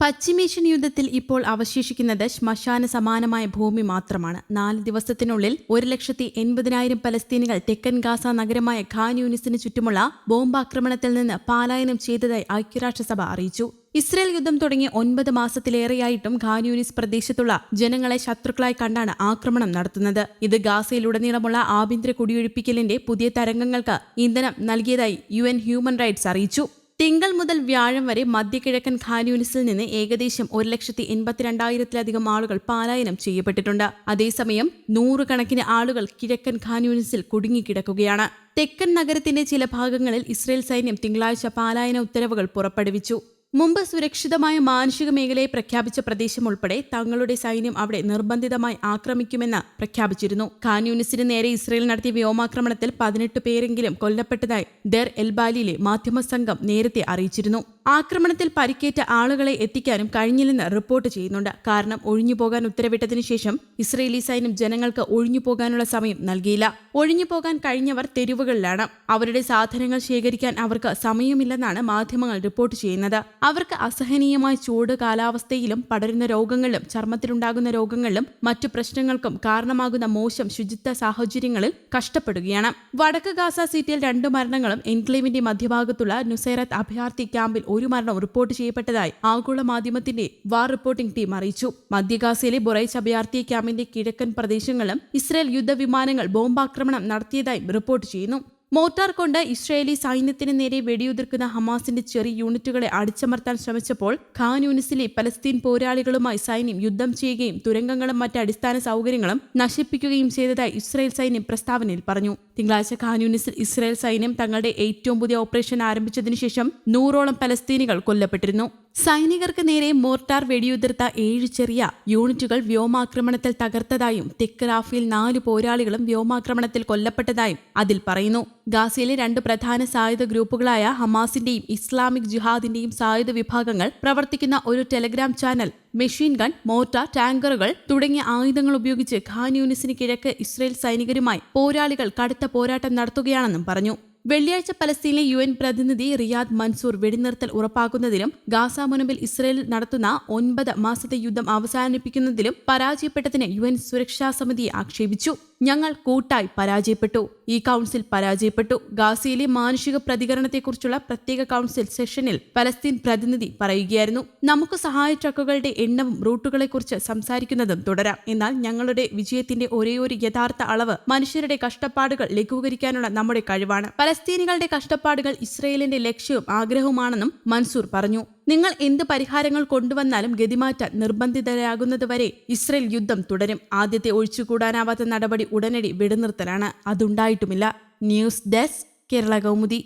പശ്ചിമേഷ്യൻ യുദ്ധത്തിൽ ഇപ്പോൾ അവശേഷിക്കുന്നത് ശ്മശാന സമാനമായ ഭൂമി മാത്രമാണ്. നാല് ദിവസത്തിനുള്ളിൽ ഒരു ലക്ഷത്തി എൺപതിനായിരം പലസ്തീനികൾ തെക്കൻ ഗാസ നഗരമായ ഖാൻ യൂണിസിന് ചുറ്റുമുള്ള ബോംബാക്രമണത്തിൽ നിന്ന് പലായനം ചെയ്തതായി ഐക്യരാഷ്ട്രസഭ അറിയിച്ചു. ഇസ്രയേൽ യുദ്ധം തുടങ്ങി ഒൻപത് മാസത്തിലേറെയായിട്ടും ഖാൻ യൂനിസ് പ്രദേശത്തുള്ള ജനങ്ങളെ ശത്രുക്കളായി കണ്ടാണ് ആക്രമണം നടത്തുന്നത്. ഇത് ഗാസയിലുടനീളമുള്ള ആഭ്യന്തര കുടിയൊഴിപ്പിക്കലിന്റെ പുതിയ തരംഗങ്ങൾക്ക് ഇന്ധനം നൽകിയതായി യു ഹ്യൂമൻ റൈറ്റ്സ് അറിയിച്ചു. തിങ്കൾ മുതൽ വ്യാഴം വരെ മധ്യകിഴക്കൻ ഖാനൂനിസിൽ നിന്ന് ഏകദേശം ഒരു ലക്ഷത്തി എൺപത്തിരണ്ടായിരത്തിലധികം ആളുകൾ പലായനം ചെയ്യപ്പെട്ടിട്ടുണ്ട്. അതേസമയം നൂറുകണക്കിന് ആളുകൾ കിഴക്കൻ ഖാനൂനിസിൽ കുടുങ്ങിക്കിടക്കുകയാണ്. തെക്കൻ നഗരത്തിന്റെ ചില ഭാഗങ്ങളിൽ ഇസ്രയേൽ സൈന്യം തിങ്കളാഴ്ച പാലായന ഉത്തരവുകൾ പുറപ്പെടുവിച്ചു. മുമ്പ് സുരക്ഷിതമായ മാനുഷിക മേഖലയെ പ്രഖ്യാപിച്ച പ്രദേശം ഉൾപ്പെടെ തങ്ങളുടെ സൈന്യം അവിടെ നിർബന്ധിതമായി ആക്രമിക്കുമെന്ന് പ്രഖ്യാപിച്ചിരുന്നു. ഖാൻയൂനിസിന് നേരെ ഇസ്രയേൽ നടത്തിയ വ്യോമാക്രമണത്തിൽ പതിനെട്ട് പേരെങ്കിലും കൊല്ലപ്പെട്ടതായി ദർ എൽബാലിയിലെ മാധ്യമ സംഘം നേരത്തെ അറിയിച്ചിരുന്നു. ആക്രമണത്തിൽ പരിക്കേറ്റ ആളുകളെ എത്തിക്കാനും കഴിഞ്ഞില്ലെന്ന് റിപ്പോർട്ട് ചെയ്യുന്നുണ്ട്. കാരണം ഒഴിഞ്ഞുപോകാൻ ഉത്തരവിട്ടതിനു ശേഷം ഇസ്രയേലി സൈന്യം ജനങ്ങൾക്ക് ഒഴിഞ്ഞുപോകാനുള്ള സമയം നൽകിയില്ല. ഒഴിഞ്ഞുപോകാൻ കഴിഞ്ഞവർ തെരുവുകളിലാണ്. അവരുടെ സാധനങ്ങൾ ശേഖരിക്കാൻ അവർക്ക് സമയമില്ലെന്നാണ് മാധ്യമങ്ങൾ റിപ്പോർട്ട് ചെയ്യുന്നത്. അവർക്ക് അസഹനീയമായ ചൂട് കാലാവസ്ഥയിലും പടരുന്ന രോഗങ്ങളിലും ചർമ്മത്തിലുണ്ടാകുന്ന രോഗങ്ങളിലും മറ്റു പ്രശ്നങ്ങൾക്കും കാരണമാകുന്ന മോശം ശുചിത്വ സാഹചര്യങ്ങളിൽ കഷ്ടപ്പെടുകയാണ്. വടക്ക് ഗാസ സിറ്റിയിൽ രണ്ടു മരണങ്ങളും എൻക്ലേവിന്റെ മധ്യഭാഗത്തുള്ള നുസൈറത്ത് അഭയാർത്ഥി ക്യാമ്പിൽ ഒരു മരണം റിപ്പോർട്ട് ചെയ്യപ്പെട്ടതായി ആഗോള മാധ്യമത്തിന്റെ വാർ റിപ്പോർട്ടിംഗ് ടീം അറിയിച്ചു. മധ്യഗാസയിലെ ബൊറൈച്ച് അഭയാർത്ഥി ക്യാമ്പിന്റെ കിഴക്കൻ പ്രദേശങ്ങളിലും ഇസ്രായേൽ യുദ്ധവിമാനങ്ങൾ ബോംബാക്രമണം നടത്തിയതായും റിപ്പോർട്ട് ചെയ്യുന്നു. മോർട്ടാർ കൊണ്ട് ഇസ്രായേലി സൈന്യത്തിന് നേരെ വെടിയുതിർക്കുന്ന ഹമാസിന്റെ ചെറിയ യൂണിറ്റുകളെ അടിച്ചമർത്താൻ ശ്രമിച്ചപ്പോൾ ഖാൻ യൂണിസിലെ പലസ്തീൻ പോരാളികളുമായി സൈന്യം യുദ്ധം ചെയ്യുകയും തുരങ്കങ്ങളും മറ്റ് അടിസ്ഥാന സൗകര്യങ്ങളും നശിപ്പിക്കുകയും ചെയ്തതായി ഇസ്രായേൽ സൈന്യം പ്രസ്താവനയിൽ പറഞ്ഞു. തിങ്കളാഴ്ച ഖാൻ യൂണിസിൽ ഇസ്രായേൽ സൈന്യം തങ്ങളുടെ ഏറ്റവും പുതിയ ഓപ്പറേഷൻ ആരംഭിച്ചതിനു ശേഷം നൂറോളം പലസ്തീനികൾ കൊല്ലപ്പെട്ടിരുന്നു. സൈനികർക്ക് നേരെ മോർട്ടാർ വെടിയുതിർത്ത ഏഴ് ചെറിയ യൂണിറ്റുകൾ വ്യോമാക്രമണത്തിൽ തകർത്തതായും തെക്ക് നാല് പോരാളികളും വ്യോമാക്രമണത്തിൽ കൊല്ലപ്പെട്ടതായും അതിൽ പറയുന്നു. ഗാസയിലെ രണ്ട് പ്രധാന സായുധ ഗ്രൂപ്പുകളായ ഹമാസിന്റെയും ഇസ്ലാമിക് ജിഹാദിന്റെയും സായുധ വിഭാഗങ്ങൾ പ്രവർത്തിക്കുന്ന ഒരു Telegram channel machine gun mortar ടാങ്കറുകൾ തുടങ്ങിയ ആയുധങ്ങൾ ഉപയോഗിച്ച് ഖാൻ യൂണിസിന് കിഴക്ക് ഇസ്രയേൽ സൈനികരുമായി പോരാളികൾ കടുത്ത പോരാട്ടം നടത്തുകയാണെന്നും പറഞ്ഞു. വെള്ളിയാഴ്ച പലസ്തീനിലെ യു എൻ പ്രതിനിധി റിയാദ് മൻസൂർ വെടിനിർത്തൽ ഉറപ്പാക്കുന്നതിലും ഗാസ മുനമ്പിൽ ഇസ്രയേൽ നടത്തുന്ന ഒൻപത് മാസത്തെ യുദ്ധം അവസാനിപ്പിക്കുന്നതിലും പരാജയപ്പെട്ടതിന് യു എൻ സുരക്ഷാ സമിതിയെ ആക്ഷേപിച്ചു. ഞങ്ങൾ കൂട്ടായി പരാജയപ്പെട്ടു. ഈ കൗൺസിൽ പരാജയപ്പെട്ടു. ഗാസയിലെ മാനുഷിക പ്രതികരണത്തെക്കുറിച്ചുള്ള പ്രത്യേക കൗൺസിൽ സെഷനിൽ പലസ്തീൻ പ്രതിനിധി പറയുകയായിരുന്നു. നമുക്ക് സഹായ ട്രക്കുകളുടെ എണ്ണവും റൂട്ടുകളെക്കുറിച്ച് സംസാരിക്കുന്നതും തുടരാം. എന്നാൽ ഞങ്ങളുടെ വിജയത്തിന്റെ ഒരേയൊരു യഥാർത്ഥ അളവ് മനുഷ്യരുടെ കഷ്ടപ്പാടുകൾ ലഘൂകരിക്കാനുള്ള നമ്മുടെ കഴിവാണ്. പലസ്തീനികളുടെ കഷ്ടപ്പാടുകൾ ഇസ്രയേലിന്റെ ലക്ഷ്യവും ആഗ്രഹവുമാണെന്നും മൻസൂർ പറഞ്ഞു. നിങ്ങൾ എന്ത് പരിഹാരങ്ങൾ കൊണ്ടുവന്നാലും ഗതിമാറ്റാൻ നിർബന്ധിതരാകുന്നതുവരെ ഇസ്രയേൽ യുദ്ധം തുടരും. ആദ്യത്തെ ഒഴിച്ചുകൂടാനാവാത്ത നടപടി ഉടനടി വെടിനിർത്തലാണ്. അതുണ്ടായിട്ടുമില്ല. News desk Kerala Kaumudi.